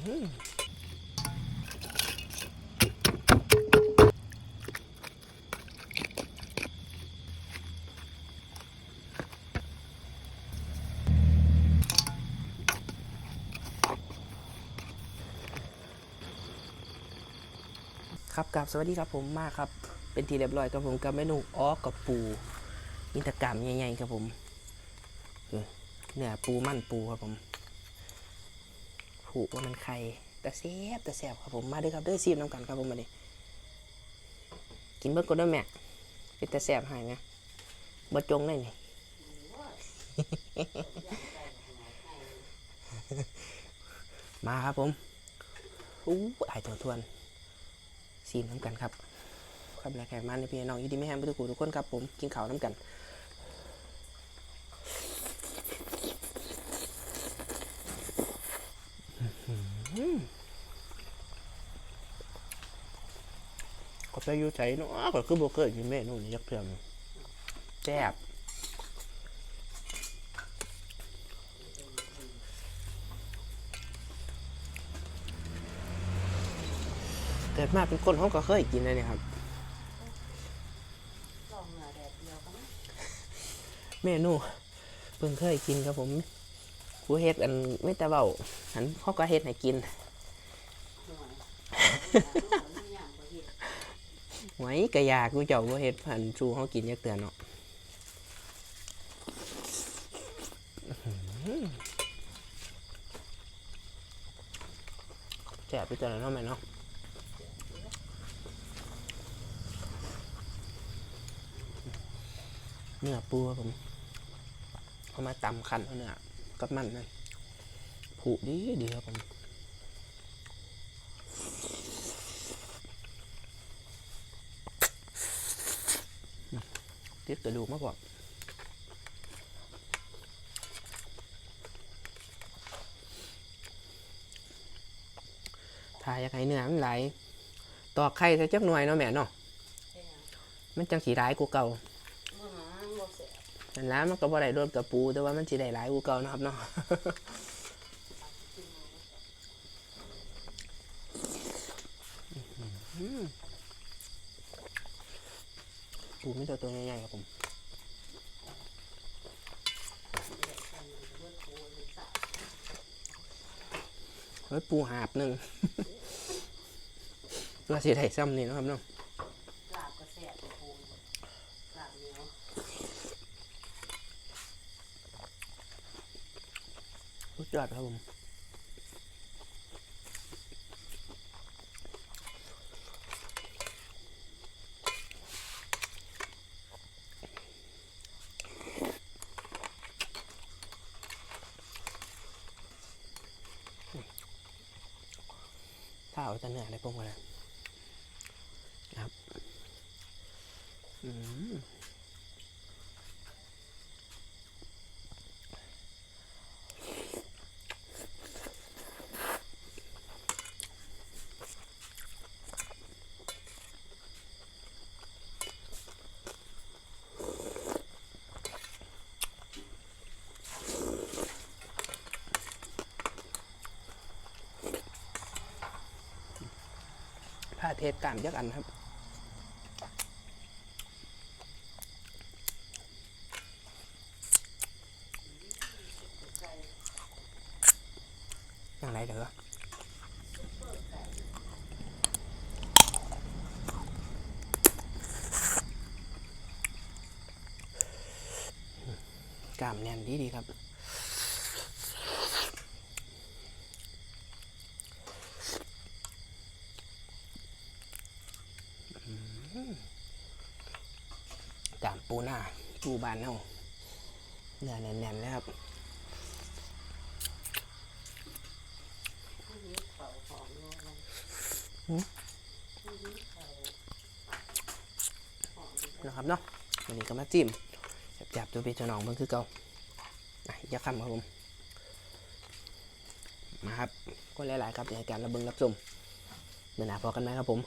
ครับกับสวัสดีครับผมมากครับ เป็นทีเรียบร้อยครับผมกับเมนูอ้อกับปูมิตรกรรมใหญ่ๆครับผมเออเนี่ยปูมั่นปูครับผม ผูกว่ามันไข่แต่แซ่บแต่แซ่บครับผมมาด้วยครับด้วยซีมน้ำกันครับผมมาดิกินเบิร์กดด้วยแม่เป็นแต่แซ่บหายไหมบะจงได้นี่มาครับผมอู้อายตัวทวนซีมน้ำกันครับครับและแขกมาในพี่น้องอยูดีไม่แฮมทุกคนทุกคนครับผมกินข้าวน้ำกัน ก็ไปอยู่ใจเนาะก็คือโบเกอร์กินเมนูนี้ยักเพื่อนแซ่บเกิดมาเป็นคนเขาก็เคยกินเลยเนี่ยครับเมนูเพิ่งเคยกินครับผม ผู้เฮ็ดอันไม่แต่เบาอันเขาก็เฮ็ดให้กินไว้กะยากกูเจ้าบ่เฮ็ดผ่านชูเขากินยักเตือนเนาะแซ่บไปตัวนั้นเนาะแม่เนาะเนื้อปูครับผมเอามาตำคันเอาเนี่ย กับมันนั่นผูดีดีครับผมติดกระดูกมากกว่าถ้าอยากให้เนื้อมันไหลตอกไข่ใส่จักหน่วยเนาะแม่เนาะมันจังสีร้ายกูเก่า นั่นแล้วมันก็บ่ได้โดนกับปู แต่ว่ามันสิได้หลายกูเก่านะครับเนาะปูไม่ตัวตัวใหญ่ๆครับผมเฮ้ยปูหาบหนึ่งตัวสิได้ซ้ำนี่นะครับเนาะ ลาบก็แซ่บโอ้โหลาบเหนียว สุด ยอดครับผมถ้าเอาแต่เนื้อได้ปรุงมาเลยครับ อืม ผ้าเทศกามยักอันครับอย่างไรเด้อกามแน่นดีดีครับ ปูหน้าปูบานเน่าเนื้อแน่นๆเลยครับนะครับเนาะวันนี้ก็มาจิ้มจับๆตัวพี่ตัวน้องเพิ่งคือเก่าอะย่าคำครับผมมาครับก็หลายๆครับในการระเบิงรับชมเมื่อหนาพอกันไหมครับผม